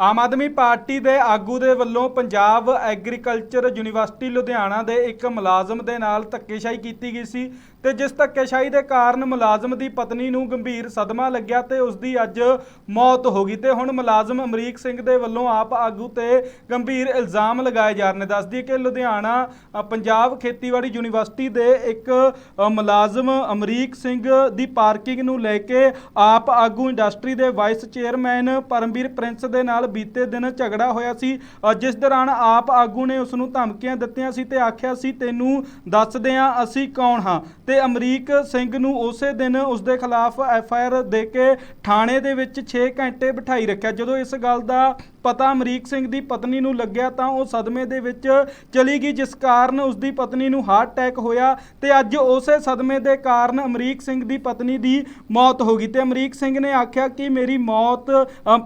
Aam Aadmi party ਦੇ ਆਗੂ ਦੇ ਵੱਲੋਂ ਪੰਜਾਬ ਐਗਰੀਕਲਚਰ ਯੂਨੀਵਰਸਿਟੀ ਲੁਧਿਆਣਾ ਦੇ ਇੱਕ ਮੁਲਾਜ਼ਮ ਦੇ ਨਾਲ ਧੱਕੇਸ਼ਾਹੀ ਕੀਤੀ ਗਈ ਸੀ ਤੇ ਜਿਸ ਧੱਕੇਸ਼ਾਹੀ ਦੇ ਕਾਰਨ ਮੁਲਾਜ਼ਮ ਦੀ ਪਤਨੀ ਨੂੰ ਗੰਭੀਰ ਸਦਮਾ ਲੱਗਿਆ ਤੇ ਉਸ ਦੀ ਅੱਜ ਮੌਤ ਹੋ ਗਈ ਤੇ ਹੁਣ ਮੁਲਾਜ਼ਮ ਅਮਰੀਕ ਸਿੰਘ ਦੇ ਵੱਲੋਂ ਆਪ ਆਗੂ ਤੇ ਗੰਭੀਰ ਇਲਜ਼ਾਮ ਲਗਾਏ ਜਾ ਰਹੇ ਨੇ। ਦੱਸਦੀ ਕਿ ਲੁਧਿਆਣਾ ਪੰਜਾਬ ਖੇਤੀਬਾੜੀ ਯੂਨੀਵਰਸਿਟੀ ਦੇ ਇੱਕ ਮੁਲਾਜ਼ਮ ਅਮਰੀਕ ਸਿੰਘ ਦੀ ਪਾਰਕਿੰਗ ਨੂੰ ਲੈ ਕੇ ਆਪ ਆਗੂ ਇੰਡਸਟਰੀ ਦੇ ਵਾਈਸ ਚੇਅਰਮੈਨ ਪਰਮਵੀਰ ਪ੍ਰਿੰਸ ਦੇ ਨਾਲ ਬੀਤੇ ਦਿਨ ਝਗੜਾ ਹੋਇਆ ਸੀ। ਜਿਸ ਦੌਰਾਨ ਆਪ ਆਗੂ ਨੇ ਉਸ ਨੂੰ ਧਮਕੀਆਂ ਦਿੱਤੀਆਂ ਸੀ ਤੇ ਆਖਿਆ ਸੀ, ਤੈਨੂੰ ਦੱਸਦੇ ਹਾਂ ਅਸੀਂ ਕੌਣ ਹਾਂ? ਤੇ ਅਮਰੀਕ ਸਿੰਘ ਨੂੰ ਉਸੇ ਦਿਨ ਉਸ ਦੇ ਖਿਲਾਫ ਐਫ ਆਈ ਆਰ ਦੇ ਕੇ ਥਾਣੇ ਦੇ ਵਿੱਚ 6 ਘੰਟੇ ਬਿਠਾਈ ਰੱਖਿਆ। ਜਦੋਂ ਇਸ ਗੱਲ ਦਾ ਪਤਾ ਅਮਰੀਕ ਸਿੰਘ ਦੀ ਪਤਨੀ ਨੂੰ ਲੱਗਿਆ ਤਾਂ ਉਹ ਸਦਮੇ ਦੇ ਵਿੱਚ ਚਲੀ ਗਈ, ਜਿਸ ਕਾਰਨ ਉਸ ਦੀ ਪਤਨੀ ਨੂੰ ਹਾਰਟ ਅਟੈਕ ਹੋਇਆ ਤੇ ਅੱਜ ਉਸੇ ਸਦਮੇ ਦੇ ਕਾਰਨ ਅਮਰੀਕ ਸਿੰਘ ਦੀ ਪਤਨੀ ਦੀ ਮੌਤ ਹੋ ਗਈ। ਤੇ ਅਮਰੀਕ ਸਿੰਘ ਨੇ ਆਖਿਆ ਕਿ ਮੇਰੀ ਮੌਤ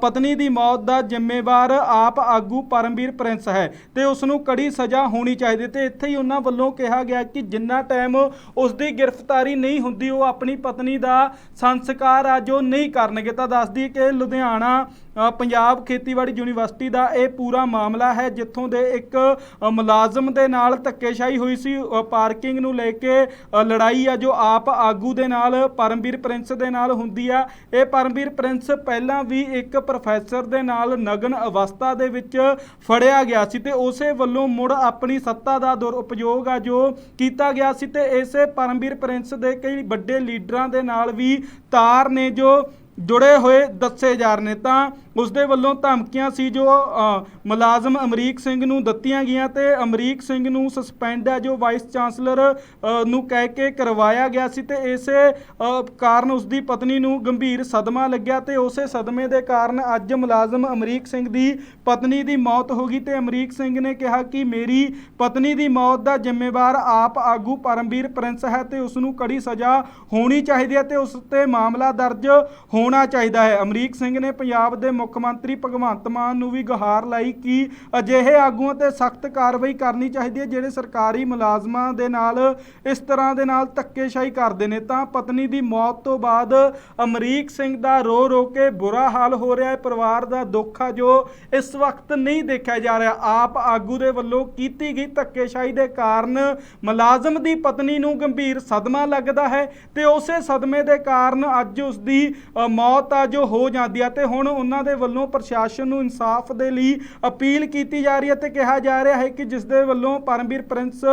ਪਤਨੀ ਦੀ ਮੌਤ ਦਾ ਜ਼ਿੰਮੇਵਾਰ ਆਪ ਆਗੂ ਪਰਮਵੀਰ ਪ੍ਰਿੰਸ ਹੈ ਤੇ ਉਸ ਨੂੰ ਕੜੀ ਸਜ਼ਾ ਹੋਣੀ ਚਾਹੀਦੀ। ਤੇ ਇੱਥੇ ਹੀ ਉਹਨਾਂ ਵੱਲੋਂ ਕਿਹਾ ਗਿਆ ਕਿ ਜਿੰਨਾ ਟਾਈਮ ਉਸ ਦੀ ਗ੍ਰਿਫਤਾਰੀ ਨਹੀਂ ਹੁੰਦੀ, ਉਹ ਆਪਣੀ ਪਤਨੀ ਦਾ ਸੰਸਕਾਰ ਆ ਜੋ ਨਹੀਂ ਕਰਨਗੇ। ਤਾਂ ਦੱਸਦੀ ਕਿ ਲੁਧਿਆਣਾ ਪੰਜਾਬ ਖੇਤੀਬਾੜੀ ਯੂਨੀਵਰਸਿਟੀ ਦਾ ਇਹ ਪੂਰਾ ਮਾਮਲਾ ਹੈ, ਜਿੱਥੋਂ ਦੇ ਇੱਕ ਮੁਲਾਜ਼ਮ ਦੇ ਨਾਲ ਧੱਕੇਸ਼ਾਹੀ ਹੋਈ ਸੀ। ਪਾਰਕਿੰਗ ਨੂੰ ਲੈ ਕੇ ਲੜਾਈ ਆ, ਜੋ ਆਪ ਆਗੂ ਦੇ ਨਾਲ, ਪਰਮਵੀਰ ਪ੍ਰਿੰਸ ਦੇ ਨਾਲ ਹੁੰਦੀ ਆ। ਇਹ ਪਰਮਵੀਰ ਪ੍ਰਿੰਸ ਪਹਿਲਾਂ ਵੀ ਇੱਕ ਪ੍ਰੋਫੈਸਰ ਦੇ ਨਾਲ ਨਗਨ ਅਵਸਥਾ ਦੇ ਵਿੱਚ ਫੜਿਆ ਗਿਆ ਸੀ ਤੇ ਉਸੇ ਵੱਲੋਂ ਮੁੜ ਆਪਣੀ ਸੱਤਾ ਦਾ ਦੁਰਉਪਯੋਗ ਆ, ਜੋ ਕੀਤਾ ਗਿਆ ਸੀ ਤੇ ਇਸੇ ਪਰਮਵੀਰ ਪ੍ਰਿੰਸ ਦੇ ਕਈ ਵੱਡੇ ਲੀਡਰਾਂ ਦੇ ਨਾਲ ਵੀ ਤਾਰ ਨੇ, ਜੋ ਜੁੜੇ ਹੋਏ ਦੱਸੇ ਜਾ ਰਹੇ ਨੇ ਤਾਂ ਉਸ ਦੇ ਵੱਲੋਂ ਧਮਕੀਆਂ ਸੀ ਜੋ ਅ, ਮੁਲਾਜ਼ਮ ਅਮਰੀਕ ਸਿੰਘ ਨੂੰ ਦਿੱਤੀਆਂ ਗਈਆਂ ਤੇ ਅਮਰੀਕ ਸਿੰਘ ਨੂੰ ਸਸਪੈਂਡ ਹੈ, ਜੋ ਵਾਈਸ ਚਾਂਸਲਰ ਨੂੰ ਕਹਿ ਕੇ ਕਰਵਾਇਆ ਗਿਆ ਸੀ ਤੇ ਇਸੇ ਕਾਰਨ ਉਸ ਦੀ ਪਤਨੀ ਨੂੰ ਗੰਭੀਰ ਸਦਮਾ ਲੱਗਿਆ ਤੇ ਉਸੇ ਸਦਮੇ ਦੇ ਕਾਰਨ ਅੱਜ ਮੁਲਾਜ਼ਮ ਅਮਰੀਕ ਸਿੰਘ ਦੀ ਪਤਨੀ ਦੀ ਮੌਤ ਹੋ ਗਈ ਤੇ ਅਮਰੀਕ ਸਿੰਘ ਨੇ ਕਿਹਾ ਕਿ ਮੇਰੀ ਪਤਨੀ ਦੀ ਮੌਤ ਦਾ ਜ਼ਿੰਮੇਵਾਰ ਆਪ ਆਗੂ ਪਰਮਵੀਰ ਪ੍ਰਿੰਸ ਹੈ ਤੇ ਉਸ ਨੂੰ ਕੜੀ ਸਜ਼ਾ ਹੋਣੀ ਚਾਹੀਦੀ ਹੈ ਤੇ ਉਸ ਤੇ ਮਾਮਲਾ ਦਰਜ ਹੋਣਾ ਚਾਹੀਦਾ ਹੈ। ਅਮਰੀਕ ਸਿੰਘ ਨੇ ਪੰਜਾਬ ਦੇ ਮੁੱਖ ਮੰਤਰੀ ਭਗਵੰਤ ਮਾਨ ਨੂੰ ਵੀ ਗੁਹਾਰ ਲਾਈ ਕਿ ਅਜਿਹੇ ਆਗੂਆਂ ਤੇ ਸਖਤ ਕਾਰਵਾਈ ਕਰਨੀ ਚਾਹੀਦੀ ਹੈ ਜਿਹੜੇ ਸਰਕਾਰੀ ਮੁਲਾਜ਼ਮਾਂ ਦੇ ਨਾਲ, ਇਸ ਤਰ੍ਹਾਂ ਦੇ ਨਾਲ ਧੱਕੇਸ਼ਾਹੀ ਕਰਦੇ ਨੇ। ਤਾਂ ਪਤਨੀ ਦੀ ਮੌਤ ਤੋਂ ਬਾਅਦ ਅਮਰੀਕ ਸਿੰਘ ਦਾ ਰੋ ਰੋ ਕੇ ਬੁਰਾ ਹਾਲ ਹੋ ਰਿਹਾ ਹੈ। ਪਰਿਵਾਰ ਦਾ ਦੁੱਖ ਆ ਜੋ ਇਸ ਵਕਤ ਨਹੀਂ ਦੇਖਿਆ ਜਾ ਰਿਹਾ। ਆਪ ਆਗੂ ਦੇ ਵੱਲੋਂ ਕੀਤੀ ਗਈ ਧੱਕੇਸ਼ਾਹੀ ਦੇ ਕਾਰਨ ਮੁਲਾਜ਼ਮ ਦੀ ਪਤਨੀ ਨੂੰ ਗੰਭੀਰ ਸਦਮਾ ਲੱਗਦਾ ਹੈ ਤੇ ਉਸੇ ਸਦਮੇ ਦੇ ਕਾਰਨ ਅੱਜ ਉਸ ਦੀ ਮੌਤ ਆ ਜੋ ਹੋ ਜਾਂਦੀ ਆ। ਤੇ ਹੁਣ ਉਹਨਾਂ ਦੇ ਵੱਲੋਂ ਪ੍ਰਸ਼ਾਸਨ ਨੂੰ ਇਨਸਾਫ ਦੇ ਲਈ ਅਪੀਲ ਕੀਤੀ ਜਾ ਰਹੀ ਹੈ ਤੇ ਕਿਹਾ ਜਾ ਰਿਹਾ ਹੈ ਕਿ ਜਿਸ ਦੇ ਵੱਲੋਂ ਪਰਮਵੀਰ ਪ੍ਰਿੰਸ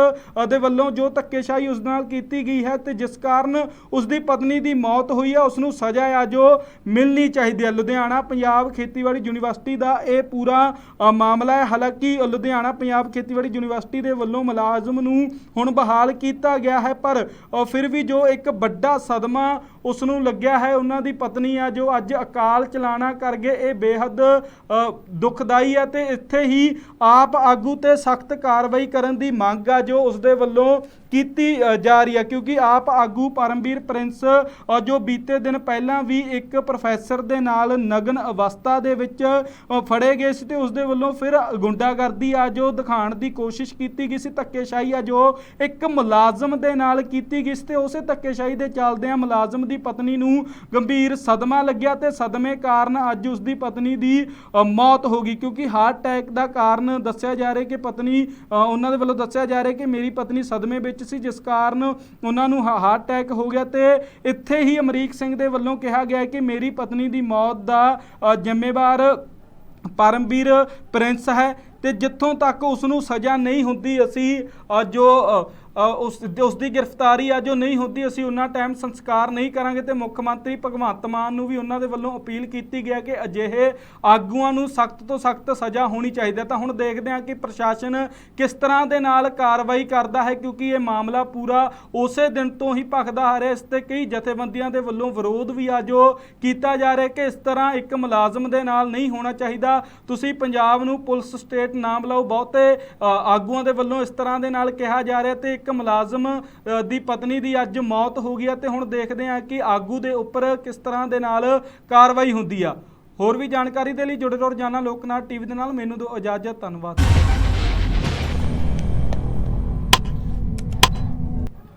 ਦੇ ਵੱਲੋਂ ਜੋ ਧੱਕੇਸ਼ਾਹੀ ਉਸ ਨਾਲ ਕੀਤੀ ਗਈ ਹੈ ਤੇ ਜਿਸ ਕਾਰਨ ਉਸ ਦੀ ਪਤਨੀ ਦੀ ਮੌਤ ਹੋਈ ਹੈ, ਉਸ ਨੂੰ ਸਜ਼ਾ ਆ ਜੋ ਮਿਲਣੀ ਚਾਹੀਦੀ ਹੈ। ਲੁਧਿਆਣਾ, ਪੰਜਾਬ ਖੇਤੀਬਾੜੀ ਯੂਨੀਵਰਸਿਟੀ ਦਾ ਇਹ ਪੂਰਾ ਮਾਮਲਾ ਹੈ। ਹਾਲਾਂਕਿ ਲੁਧਿਆਣਾ, ਪੰਜਾਬ ਖੇਤੀਬਾੜੀ ਯੂਨੀਵਰਸਿਟੀ ਦੇ ਵੱਲੋਂ ਮੁਲਾਜ਼ਮ ਨੂੰ ਹੁਣ ਬਹਾਲ ਕੀਤਾ ਗਿਆ ਹੈ, ਪਰ ਫਿਰ ਵੀ ਜੋ ਇੱਕ ਵੱਡਾ ਸਦਮਾ ਉਸ ਨੂੰ ਲੱਗਿਆ ਹੈ ਉਹਨਾਂ ਦੀ ਪਤਨੀ ਆ ਜੋ ਅੱਜ ਅਕਾਲ ਚਲਾਣਾ ਕਰ ਗਏ ਇਹ ਬੇਹੱਦ ਅ, ਦੁਖਦਾਈ ਹੈ ਤੇ ਇੱਥੇ ਹੀ ਆਪ ਆਗੂ ਤੇ ਸਖਤ ਕਾਰਵਾਈ ਕਰਨ ਦੀ ਮੰਗ ਆ ਜੋ ਉਸ ਦੇ ਵੱਲੋਂ ਕੀਤੀ ਜਾ ਰਹੀ ਹੈ, ਕਿਉਂਕਿ ਆਪ ਆਗੂ ਪਰਮਵੀਰ ਪ੍ਰਿੰਸ ਜੋ ਬੀਤੇ ਦਿਨ ਪਹਿਲਾਂ ਵੀ ਇੱਕ ਪ੍ਰੋਫੈਸਰ ਦੇ ਨਾਲ ਨਗਨ ਅਵਸਥਾ ਦੇ ਵਿੱਚ ਫੜੇ ਗਏ ਸੀ ਤੇ ਉਸ ਦੇ ਵੱਲੋਂ ਫਿਰ ਗੁੰਡਾਗਰਦੀ ਆ ਜੋ ਦਿਖਾਉਣ ਦੀ ਕੋਸ਼ਿਸ਼ ਕੀਤੀ ਗਈ ਸੀ, ਧੱਕੇਸ਼ਾਹੀ ਆ ਜੋ ਇੱਕ ਮੁਲਾਜ਼ਮ ਦੇ ਨਾਲ ਕੀਤੀ ਗਈ ਸੀ ਤੇ ਉਸੇ ਧੱਕੇਸ਼ਾਹੀ ਦੇ ਚੱਲਦਿਆਂ ਮੁਲਾਜ਼ਮ ਦੀ ਪਤਨੀ ਨੂੰ ਗੰਭੀਰ ਸਦਮਾ ਲੱਗਿਆ ਤੇ ਸਦਮੇ ਕਾਰਨ ਅੱਜ ਉਸ ਦੀ ਪਤਨੀ ਦੀ ਮੌਤ ਹੋ ਗਈ, ਕਿਉਂਕਿ ਹਾਰਟ ਅਟੈਕ ਦਾ ਕਾਰਨ ਦੱਸਿਆ ਜਾ ਰਿਹਾ ਕਿ ਪਤਨੀ ਉਹਨਾਂ ਦੇ ਵੱਲੋਂ ਦੱਸਿਆ ਜਾ ਰਿਹਾ ਕਿ ਮੇਰੀ ਪਤਨੀ ਸਦਮੇ ਵਿੱਚ ਸੀ ਜਿਸ ਕਾਰਨ ਉਹਨਾਂ ਨੂੰ ਹਾਰਟ ਅਟੈਕ ਹੋ ਗਿਆ ਤੇ ਇੱਥੇ ਹੀ ਅਮਰੀਕ ਸਿੰਘ ਦੇ ਵੱਲੋਂ ਕਿਹਾ ਗਿਆ ਕਿ ਮੇਰੀ ਪਤਨੀ ਦੀ ਮੌਤ ਦਾ ਅ, ਜ਼ਿੰਮੇਵਾਰ ਪਰਮਵੀਰ ਪ੍ਰਿੰਸ ਹੈ ਤੇ ਜਿੱਥੋਂ ਤੱਕ ਉਸ ਨੂੰ ਸਜ਼ਾ ਨਹੀਂ ਹੁੰਦੀ ਅਸੀਂ ਅ, ਜੋ ਅ, ਉਸ ਉਸ ਦੀ ਗ੍ਰਿਫਤਾਰੀ ਆ ਜੋ ਨਹੀਂ ਹੁੰਦੀ, ਅਸੀਂ ਉਹਨਾਂ ਟਾਈਮ ਸੰਸਕਾਰ ਨਹੀਂ ਕਰਾਂਗੇ ਤੇ ਮੁੱਖ ਮੰਤਰੀ ਭਗਵੰਤ ਮਾਨ ਨੂੰ ਵੀ ਉਹਨਾਂ ਦੇ ਵੱਲੋਂ ਅਪੀਲ ਕੀਤੀ ਗਿਆ ਕਿ ਅਜਿਹੇ ਆਗੂਆਂ ਨੂੰ ਸਖਤ ਤੋਂ ਸਖਤ ਸਜ਼ਾ ਹੋਣੀ ਚਾਹੀਦੀ ਹੈ। ਤਾਂ ਹੁਣ ਦੇਖਦੇ ਹਾਂ ਕਿ ਪ੍ਰਸ਼ਾਸਨ ਕਿਸ ਤਰ੍ਹਾਂ ਦੇ ਨਾਲ ਕਾਰਵਾਈ ਕਰਦਾ ਹੈ, ਕਿਉਂਕਿ ਇਹ ਮਾਮਲਾ ਪੂਰਾ ਉਸੇ ਦਿਨ ਤੋਂ ਹੀ ਭਖਦਾ ਆ ਰਿਹਾ, ਇਸ ਤੇ ਕਈ ਜਥੇਬੰਦੀਆਂ ਦੇ ਵੱਲੋਂ ਵਿਰੋਧ ਵੀ ਆ ਜੋ ਕੀਤਾ ਜਾ ਰਿਹਾ ਕਿ ਇਸ ਤਰ੍ਹਾਂ ਇੱਕ ਮੁਲਾਜ਼ਮ ਦੇ ਨਾਲ ਨਹੀਂ ਹੋਣਾ ਚਾਹੀਦਾ। ਤੁਸੀਂ ਪੰਜਾਬ ਨੂੰ ਪੁਲਿਸ ਸਟੇਟ ਨਾਮ ਬੁਲਾਓ ਬਹੁਤੇ ਆਗੂਆਂ ਦੇ ਵੱਲੋਂ ਇਸ ਤਰ੍ਹਾਂ ਦੇ ਨਾਲ ਕਿਹਾ ਜਾ ਰਿਹਾ ਤੇ ਇੱਕ ਮੁਲਾਜ਼ਮ ਦੀ ਪਤਨੀ ਦੀ ਅੱਜ ਮੌਤ ਹੋ ਗਈ ਹੈ ਤੇ ਹੁਣ ਦੇਖਦੇ ਹਾਂ ਕਿ ਆਗੂ ਦੇ ਉੱਪਰ ਕਿਸ ਤਰ੍ਹਾਂ ਦੇ ਨਾਲ ਕਾਰਵਾਈ ਹੁੰਦੀ ਆ। ਹੋਰ ਵੀ ਜਾਣਕਾਰੀ ਦੇ ਲਈ ਜੁੜੇ ਰਹੋ ਰੋਜ਼ਾਨਾ ਲੋਕਨਾਥ ਟੀਵੀ ਦੇ ਨਾਲ। ਮੈਨੂੰ ਦਿਓ ਇਜਾਜ਼ਤ। ਧੰਨਵਾਦ।